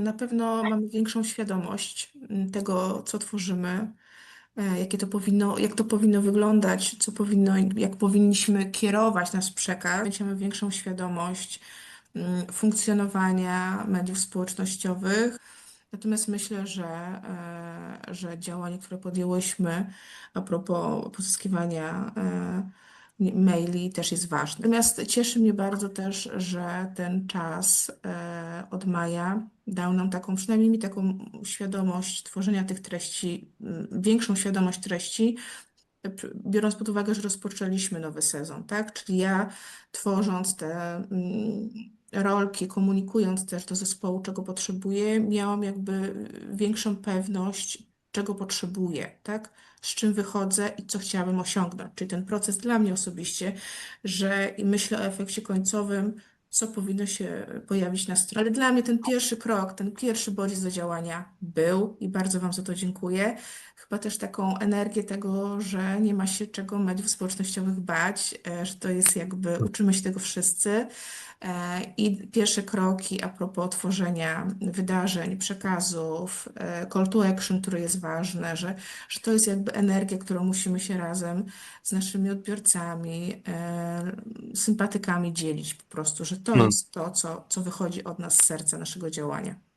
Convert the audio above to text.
Na pewno mamy większą świadomość mm, tego, co tworzymy, e, jakie to powinno, jak to powinno wyglądać, co powinno, jak powinniśmy kierować nasz przekaz. Będziemy większą świadomość mm, funkcjonowania mediów społecznościowych. Natomiast myślę, że, e, że działanie, które podjęłyśmy a propos pozyskiwania e, maili też jest ważne. Natomiast cieszy mnie bardzo też, że ten czas od maja dał nam taką, przynajmniej mi taką świadomość tworzenia tych treści, m, większą świadomość treści, biorąc pod uwagę, że rozpoczęliśmy nowy sezon, tak? Czyli ja tworząc te mm, rolki, komunikując też do zespołu, czego potrzebuję, miałam jakby większą pewność, czego potrzebuję, tak? Z czym wychodzę i co chciałabym osiągnąć. Czyli ten proces dla mnie osobiście, że myślę o efekcie końcowym, co powinno się pojawić na stronie. Ale dla mnie ten pierwszy krok, ten pierwszy bodziec do działania był i bardzo Wam za to dziękuję. Chyba też taką energię tego, że nie ma się czego mediów społecznościowych bać, e, że to jest jakby, uczymy się tego wszyscy. E, I pierwsze kroki a propos tworzenia wydarzeń, przekazów, e, call to action, które jest ważne, że, że to jest jakby energia, którą musimy się razem z naszymi odbiorcami, sympatykami dzielić po prostu, że to No. jest to, co, co wychodzi od nas z serca naszego działania.